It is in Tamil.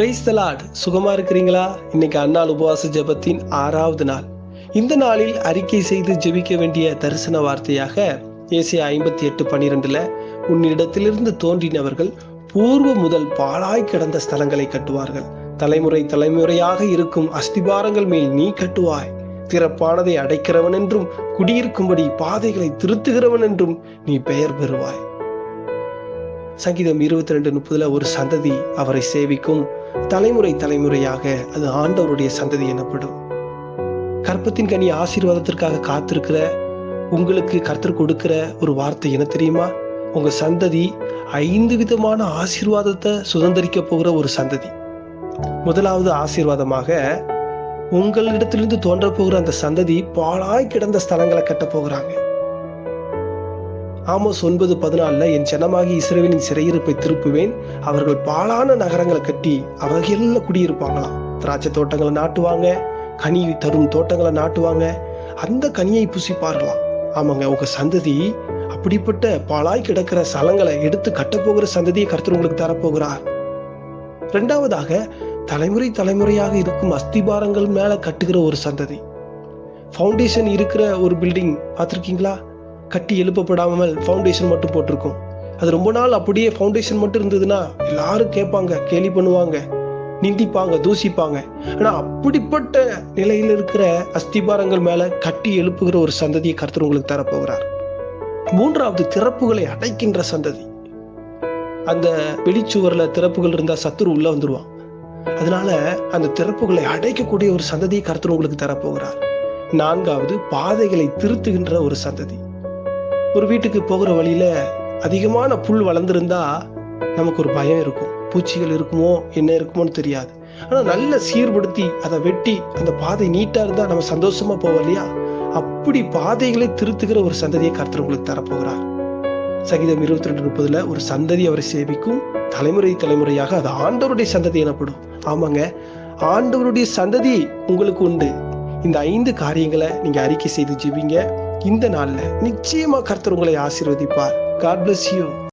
பிரைஸ் தலாட் சுகமா இருக்கிறீங்களா? இன்னைக்கு அன்னாள் உபவாச ஜெபத்தின் ஆறாவது நாள். இந்த நாளில் அறிக்கை செய்து ஜெபிக்க வேண்டிய தரிசன வார்த்தையாக ஏசியா ஐம்பத்தி எட்டு பனிரெண்டுல உன்னிடத்திலிருந்து தோன்றினவர்கள் பூர்வ முதல் பாழாய் கிடந்த ஸ்தலங்களை கட்டுவார்கள். தலைமுறை தலைமுறையாக இருக்கும் அஸ்திபாரங்கள் மேல் நீ கட்டுவாய். திறப்பானதை அடைக்கிறவன் என்றும் குடியிருக்கும்படி பாதைகளை திருத்துகிறவன் என்றும் நீ பெயர் பெறுவாய். சங்கீதம் இருபத்தி ரெண்டு முப்பதுல ஒரு சந்ததி அவரை சேவிக்கும். தலைமுறை தலைமுறையாக அது ஆண்டவருடைய சந்ததி எனப்படும். கற்பத்தின் கனி ஆசீர்வாதத்திற்காக காத்திருக்கிற உங்களுக்கு கர்த்தர் கொடுக்கிற ஒரு வார்த்தை என்ன தெரியுமா? உங்க சந்ததி ஐந்து விதமான ஆசீர்வாதத்தை சுதந்திரிக்க போகிற ஒரு சந்ததி. முதலாவது ஆசீர்வாதமாக உங்களிடத்திலிருந்து தோன்ற போகிற அந்த சந்ததி பாழாய் கிடந்த ஸ்தலங்களை கட்ட போகிறாங்க. ஆமோஸ் ஒன்பது பதினாலில் என் ஜனமாகி இஸ்ரேலின் சிறையிருப்பை திருப்புவேன். அவர்கள் பாழான நகரங்களை கட்டி அவர்கள குடியிருப்பாங்களாம் திராட்சை தோட்டங்களை நாட்டுவாங்க கனி தரும் தோட்டங்களை நாட்டுவாங்க. அந்த கனியை புசிப்பார்களாம் ஆமாங்க உங்க சந்ததி அப்படிப்பட்ட பாழாய் கிடக்கிற சலங்களை எடுத்து கட்டப்போகிற சந்ததியை கருத்து உங்களுக்கு தரப்போகிறார். ரெண்டாவதாக தலைமுறை தலைமுறையாக இருக்கும் அஸ்திபாரங்கள் மேல கட்டுகிற ஒரு சந்ததி. ஃபவுண்டேஷன் இருக்கிற ஒரு பில்டிங் பார்த்துருக்கீங்களா? கட்டி எழுப்பப்படாமல் ஃபவுண்டேஷன் மட்டும் போட்டிருக்கும். அது ரொம்ப நாள் அப்படியே ஃபவுண்டேஷன் மட்டும் இருந்ததுன்னா எல்லாரும் கேட்பாங்க கேலி பண்ணுவாங்க நிந்திப்பாங்க தூசிப்பாங்க. ஆனால் அப்படிப்பட்ட நிலையில் இருக்கிற அஸ்திபாரங்கள் மேலே கட்டி எழுப்புகிற ஒரு சந்ததியை கருத்து உங்களுக்கு தரப்போகிறார் மூன்றாவது திறப்புகளை அடைக்கின்ற சந்ததி. அந்த வெளிச்சுவரில் திறப்புகள் இருந்தால் சத்துரு உள்ளே வந்துடுவான் அதனால அந்த திறப்புகளை அடைக்கக்கூடிய ஒரு சந்ததியை கருத்து உங்களுக்கு தரப்போகிறார் நான்காவது பாதைகளை திருத்துகின்ற ஒரு சந்ததி. ஒரு வீட்டுக்கு போகிற வழியில அதிகமான புல் வளர்ந்துருந்தா நமக்கு ஒரு பயம் இருக்கும். பூச்சிகள் இருக்குமோ என்ன இருக்குமோன்னு தெரியாது. ஆனால் நல்ல சீர்படுத்தி அதை வெட்டி அந்த பாதை நீட்டா இருந்தா நம்ம சந்தோஷமா போவோம் இல்லையா? அப்படி பாதைகளை திருத்துகிற ஒரு சந்ததியை கருத்து உங்களுக்கு தரப்போகிறார். சகிதம் இருபத்தி ரெண்டு முப்பதுல ஒரு சந்ததி அவரை சேவிக்கும். தலைமுறை தலைமுறையாக அது ஆண்டவருடைய சந்ததி எனப்படும். ஆமாங்க ஆண்டவருடைய சந்ததி உங்களுக்கு உண்டு. இந்த ஐந்து காரியங்களை நீங்க அறிக்கை செய்து ஜீவிங்க இந்த நாள்ல நிச்சயமா கர்த்தர் உங்களை ஆசீர்வதிப்பார். God bless you